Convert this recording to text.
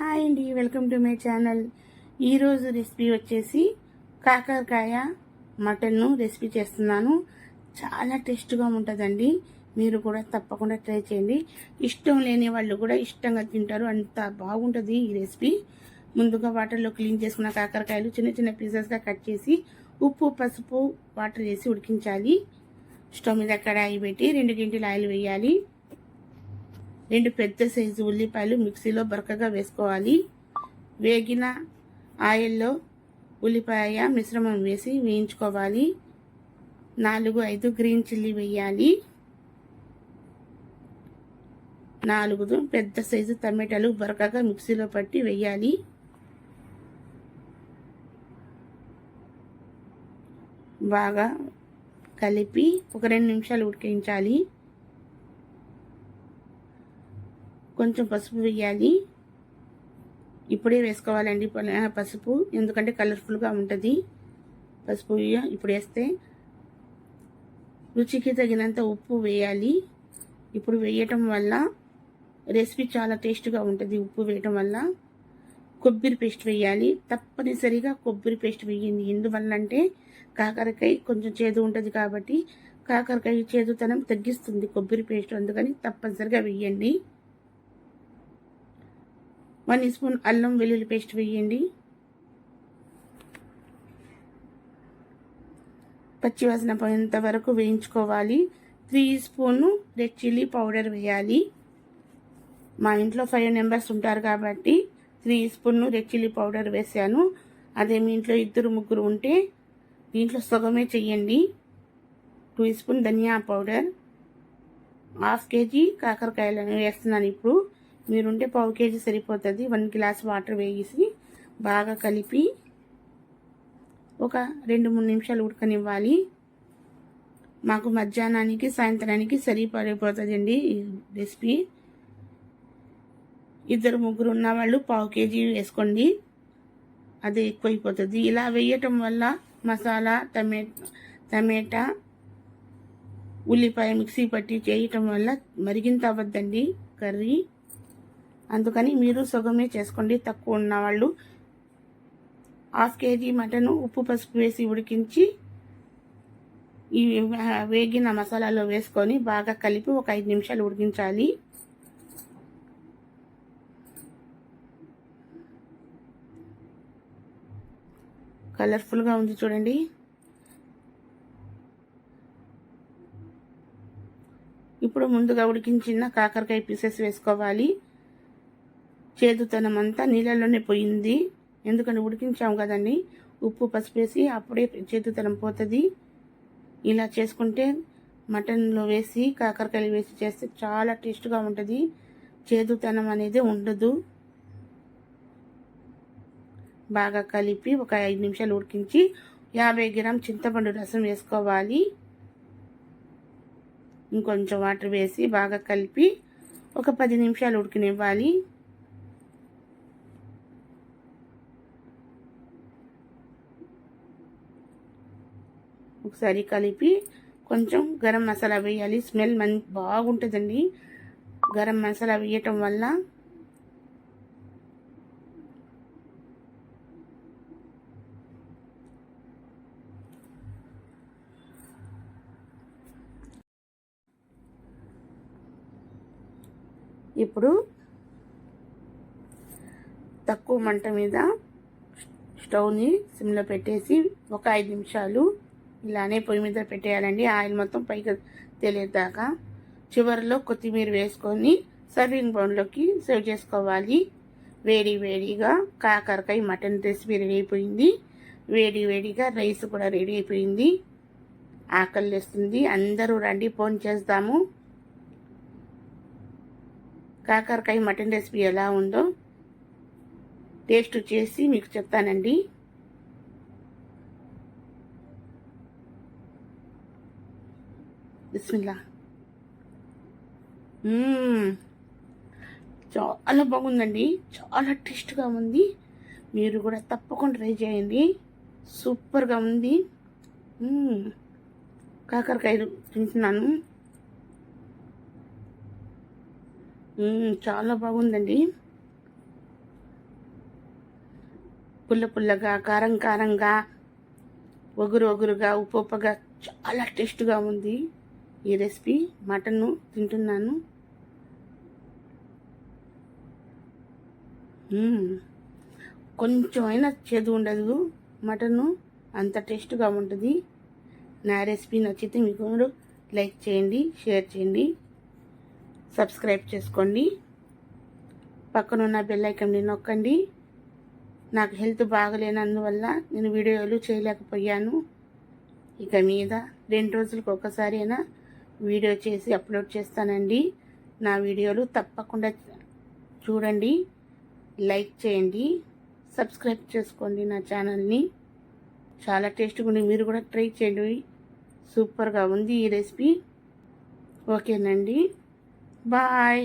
Hi అండి welcome to my channel. ఈరోజు recipe వచ్చేసి కాకరకాయ మటన్ను రెసిపీ చేస్తున్నాను. చాలా టేస్ట్గా ఉంటుందండి. మీరు కూడా తప్పకుండా ట్రై చేయండి. ఇష్టం లేని వాళ్ళు కూడా ఇష్టంగా తింటారు. అంత బాగుంటుంది ఈ రెసిపీ. ముందుగా వాటర్లో క్లీన్ చేసుకున్న కాకరకాయలు చిన్న చిన్న పీసెస్గా కట్ చేసి ఉప్పు పసుపు వాటర్ వేసి ఉడికించాలి. స్టవ్ మీద కడాయి పెట్టి రెండు గింటలు ఆయిల్ వేయాలి. రెండు పెద్ద సైజు ఉల్లిపాయలు మిక్సీలో బరకగా వేసుకోవాలి. వేగిన ఆయిల్లో ఉల్లిపాయ మిశ్రమం వేసి వేయించుకోవాలి. నాలుగు ఐదు గ్రీన్ చిల్లీ వేయాలి. నాలుగు పెద్ద సైజు టమాటాలు బరకగా మిక్సీలో పట్టి వేయాలి. బాగా కలిపి ఒక రెండు నిమిషాలు ఉడికించాలి. కొంచెం పసుపు వేయాలి. ఇప్పుడే వేసుకోవాలండి పసుపు. ఎందుకంటే కలర్ఫుల్గా ఉంటుంది. పసుపు ఇప్పుడు వేస్తే రుచికి తగినంత ఉప్పు వేయాలి. ఇప్పుడు వేయటం వల్ల రెసిపీ చాలా టేస్ట్గా ఉంటుంది ఉప్పు వేయటం వల్ల. కొబ్బరి పేస్ట్ వేయాలి. తప్పనిసరిగా కొబ్బరి పేస్ట్ వేయండి. ఎందువల్ల అంటే కాకరకాయ కొంచెం చేదు ఉంటుంది కాబట్టి కాకరకాయ చేదుతనం తగ్గిస్తుంది కొబ్బరి పేస్ట్. అందుకని తప్పనిసరిగా వేయండి. వన్ స్పూన్ అల్లం వెల్లుల్లి పేస్ట్ వేయండి. పచ్చివాసన పోయేంత వరకు వేయించుకోవాలి. Three spoon red chilli powder వేయాలి. మా ఇంట్లో ఫైవ్ మెంబర్స్ ఉంటారు కాబట్టి three spoon red chilli powder వేసాను. అదే మీ ఇంట్లో ఇద్దరు ముగ్గురు ఉంటే దీంట్లో సగమే చెయ్యండి. Two spoon dhaniya powder. Half kg కాకరకాయలను వేస్తున్నాను ఇప్పుడు. మీరుంటే పావు కేజీ సరిపోతుంది. వన్ గ్లాస్ వాటర్ వేసి బాగా కలిపి ఒక రెండు మూడు నిమిషాలు ఉడకనివ్వాలి. మాకు మధ్యాహ్నానికి సాయంత్రానికి సరిపడిపోతుందండి ఈ రెసిపీ. ఇద్దరు ముగ్గురు ఉన్న వాళ్ళు పావు కేజీ వేసుకోండి. అది ఎక్కువైపోతుంది. ఇలా వేయటం వల్ల మసాలా టమే టమేటా ఉల్లిపాయ మిక్సీ పట్టి చేయటం వల్ల మరిగింత అవ్వద్దండి కర్రీ. అందుకని మీరు సుగమే చేసుకోండి. తక్కువ ఉన్న వాళ్ళు హాఫ్ కేజీ మటను ఉప్పు పసుపు వేసి ఉడికించి ఈ వేగిన మసాలాలో వేసుకొని బాగా కలిపి ఒక ఐదు నిమిషాలు ఉడికించాలి. కలర్ఫుల్గా ఉంది చూడండి. ఇప్పుడు ముందుగా ఉడికించిన కాకరకాయ పీసెస్ వేసుకోవాలి. చేదుతనం అంతా నీళ్ళలోనే పోయింది. ఎందుకంటే ఉడికించాము కదండి? ఉప్పు పసిపేసి అప్పుడే చేదుతనం పోతుంది. ఇలా చేసుకుంటే మటన్లో వేసి కాకరకాయలు వేసి చేస్తే చాలా టేస్ట్గా ఉంటుంది. చేదుతనం అనేది ఉండదు. బాగా కలిపి ఒక ఐదు నిమిషాలు ఉడికించి యాభై గ్రామ్ చింతపండు రసం వేసుకోవాలి. ఇంకొంచెం వాటర్ వేసి బాగా కలిపి ఒక పది నిమిషాలు ఉడికినివ్వాలి. ఒకసారి కలిపి కొంచెం గరం మసాలా వేయాలి. స్మెల్ మన్ బాగుంటుందండి. గరం మసాలా వేయటం వల్ల ఇప్పుడు తక్కువ మంట మీద స్టవ్ని సిమ్లో పెట్టేసి ఒక ఐదు నిమిషాలు ఇలానే పొయ్యి మీద పెట్టేయాలండి. ఆయిల్ మొత్తం పైకి తెలియదాకా చివరిలో కొత్తిమీర వేసుకొని సర్వింగ్ బౌన్లోకి సర్వ్ చేసుకోవాలి. వేడి వేడిగా కాకరకాయ మటన్ రెసిపీ రెడీ అయిపోయింది. వేడి వేడిగా రైస్ కూడా రెడీ అయిపోయింది. ఆకలి వేస్తుంది. అందరూ రండి ఫోన్ చేస్తాము కాకరకాయ మటన్ రెసిపీ ఎలా ఉందో టేస్ట్ చేసి మీకు చెప్తానండి. బిస్మిల్లా hmm. చాలా బాగుందండి. చాలా టేస్ట్గా ఉంది. మీరు కూడా తప్పకుండా ట్రై చేయండి. సూపర్గా ఉంది. Hmm. కాకరకాయలు తింటున్నాను. Hmm. చాలా బాగుందండి. పుల్ల పుల్లగా కారం కారంగా ఒగురు ఒగురుగా ఉప్పు ఉప్పగా చాలా టేస్ట్గా ఉంది. ఈ రెసిపీ మటన్ను తింటున్నాను. కొంచెం అయినా చేదు ఉండదు. మటను అంత టేస్ట్గా ఉంటుంది. నా రెసిపీ నచ్చితే మీకు కూడా లైక్ చేయండి షేర్ చేయండి సబ్స్క్రైబ్ చేసుకోండి. పక్కనున్న బెల్ ఐకన్ని నొక్కండి. నాకు హెల్త్ బాగలేనందువల్ల నేను వీడియోలు చేయలేకపోయాను. ఇక మీద రెండు రోజులకు ఒకసారి అయినా వీడియో చేసి అప్లోడ్ చేస్తానండి. నా వీడియోలు తప్పకుండా చూడండి. లైక్ చేయండి. సబ్స్క్రైబ్ చేసుకోండి నా ఛానల్ని. చాలా టేస్ట్గా ఉంది. మీరు కూడా ట్రై చేయండి. సూపర్గా ఉంది ఈ రెసిపీ. ఓకేనండి. బాయ్.